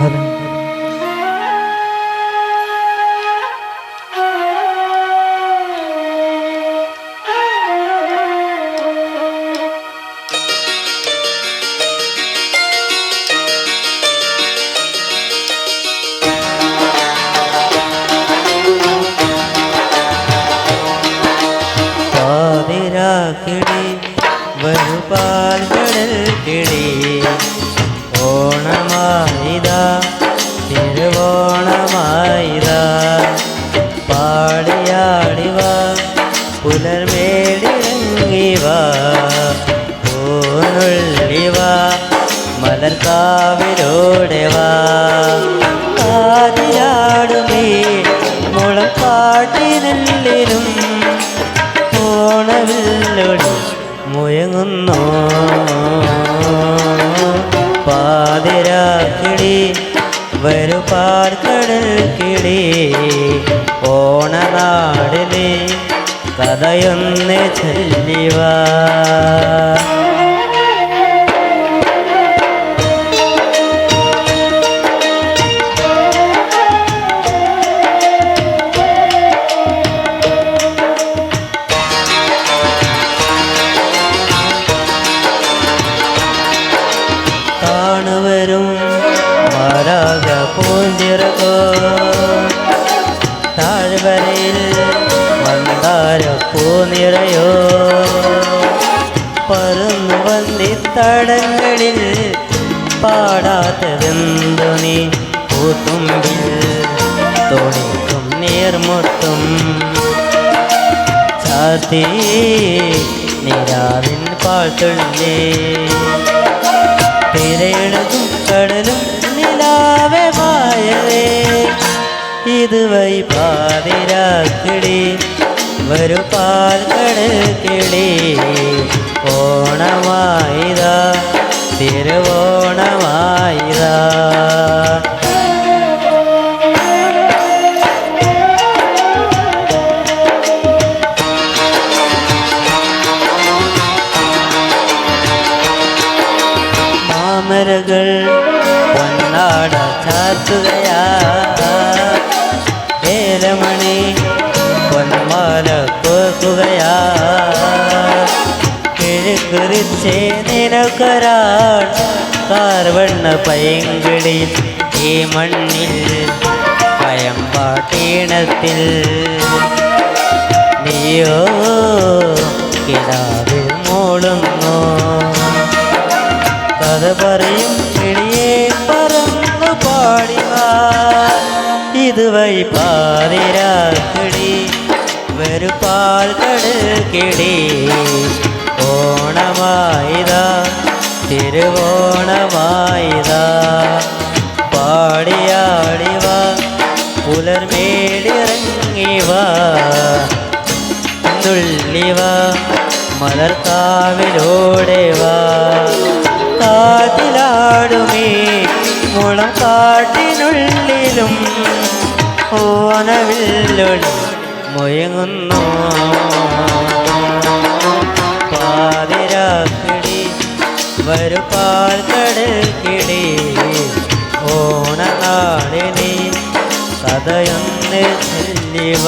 हरा राखड़ी बहुपाल चढ़ പാടിയാടിവ പുലർമേടിറങ്ങിവ പൂനുള്ളിവ മലർക്കാവിലൂടെ വാ ആദിയാടുമേ മുളപ്പാട്ടിനെല്ലിലും ഓണവില്ലൊടി മുയങ്ങുന്നു പാതിരാക്കിളി വരുപാൽ കടൽ കിളി കഥയൊന്ന് ചൊല്ലിവാ. കാണുവരും മാരാക പൂഞ്ചിറകോ താഴ്വരയിൽ മന്ദാര നിറയോ? പറന്നു വന്നിത്തടങ്ങളിൽ പാടാത്തതെന്തു നീ പൂത്തുമ്പിൽ? തോണിക്കും നീർമുത്തും ചാത്തി നിരാവിൻ പാട്ടുള്ളേ തിരയിടതും കടലും നിലാവേ മായവേ ഇതുവൈ പാതിരാക്കിടി വരു പാൽ കടൽ കിളി ഓണമായിതാ തിരുവോണമായിതാ മാമരകൾ പൊന്നാട ചാത്തുകയാ കിഴുക്കുറിച്ചേ നിനക്കൊരാൾ കാർവണ്ണ പൈങ്കിളി ഈ മണ്ണിൽ പയമ്പാട്ടീണത്തിൽ നീയോ കിടാവിൽ മൂളുന്നു കഥ പറയും കിളിയെ പറന്നു പാടിവാ ഇതുവൈ പാതിരാക്കിടി വരുപാൽ കടൽ കിടി പാടിയാടിവാ പുലർമേടിറങ്ങിവാ തുള്ളിവ. മലർക്കാവിലൂടെ വാ കാതിലാടുമേ മുളം കാട്ടിനുള്ളിലും ഓനവില്ലൊളി മുയങ്ങുന്നു. പാതിരാക്കിടി വരുപാൽ ചൊല്ലിവ